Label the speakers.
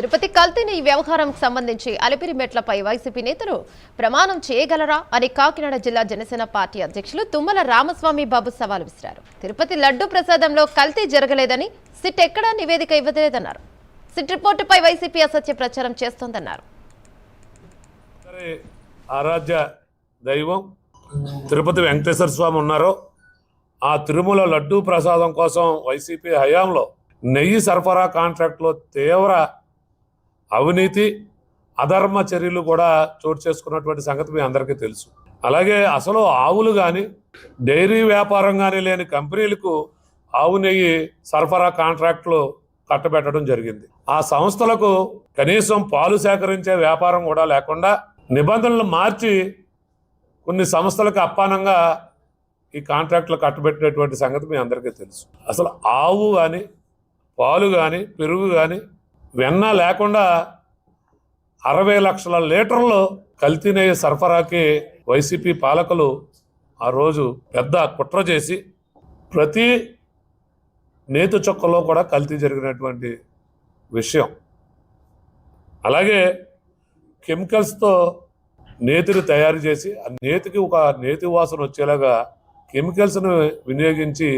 Speaker 1: తిరుపతి కల్తీని ఈ వ్యవహారంకు సంబంధించి అలిపిరిమెట్లపై వైసీపీ నేతలు ప్రమాణం చేయగలరా అని కాకినాడ జిల్లా జనసేన పార్టీ అధ్యక్షులు తుమ్మల రామస్వామి బాబు సవాల్ విసిరారు. తిరుపతి లడ్డు ప్రసాదంలో కల్తీ జరగలేదని సిట్ ఎక్కడా నివేదిక ఇవ్వలేదన్నారు. సిట్ రిపోర్టుపై వైసీపీ అసత్య ప్రచారం చేస్తోందన్నారు.
Speaker 2: ఆరాధ్య దైవం తిరుపతి వెంకటేశ్వర స్వామి ఉన్నారో ఆ తిరుమల లడ్డూ ప్రసాదం కోసం వైసీపీ హయాంలో నెయ్యి సరఫరా కాంట్రాక్ట్లో తీవ్ర అవినీతి అధర్మ చర్యలు కూడా చోటు చేసుకున్నటువంటి సంగతి మీ అందరికీ తెలుసు. అలాగే అసలు ఆవులు కానీ డైరీ వ్యాపారం కానీ లేని కంపెనీలకు ఆవు నెయ్యి సరఫరా కాంట్రాక్టులు కట్టబెట్టడం జరిగింది. ఆ సంస్థలకు కనీసం పాలు సేకరించే వ్యాపారం కూడా లేకుండా నిబంధనలు మార్చి కొన్ని సంస్థలకు అప్పానంగా ఈ కాంట్రాక్టులు కట్టబెట్టినటువంటి సంగతి మీ అందరికీ తెలుసు. అసలు ఆవు కానీ పాలు కానీ పెరుగు కానీ వెన్న లేకుండా అరవై లక్షల లీటర్లు కల్తీనేయ సరఫరాకి వైసీపీ పాలకులు ఆ రోజు పెద్ద కుట్ర చేసి ప్రతి నేతు చొక్కలో కూడా కల్తీ జరిగినటువంటి విషయం. అలాగే కెమికల్స్తో నేతిని తయారు చేసి ఆ నేతికి ఒక నేతి వాసన వచ్చేలాగా కెమికల్స్ను వినియోగించి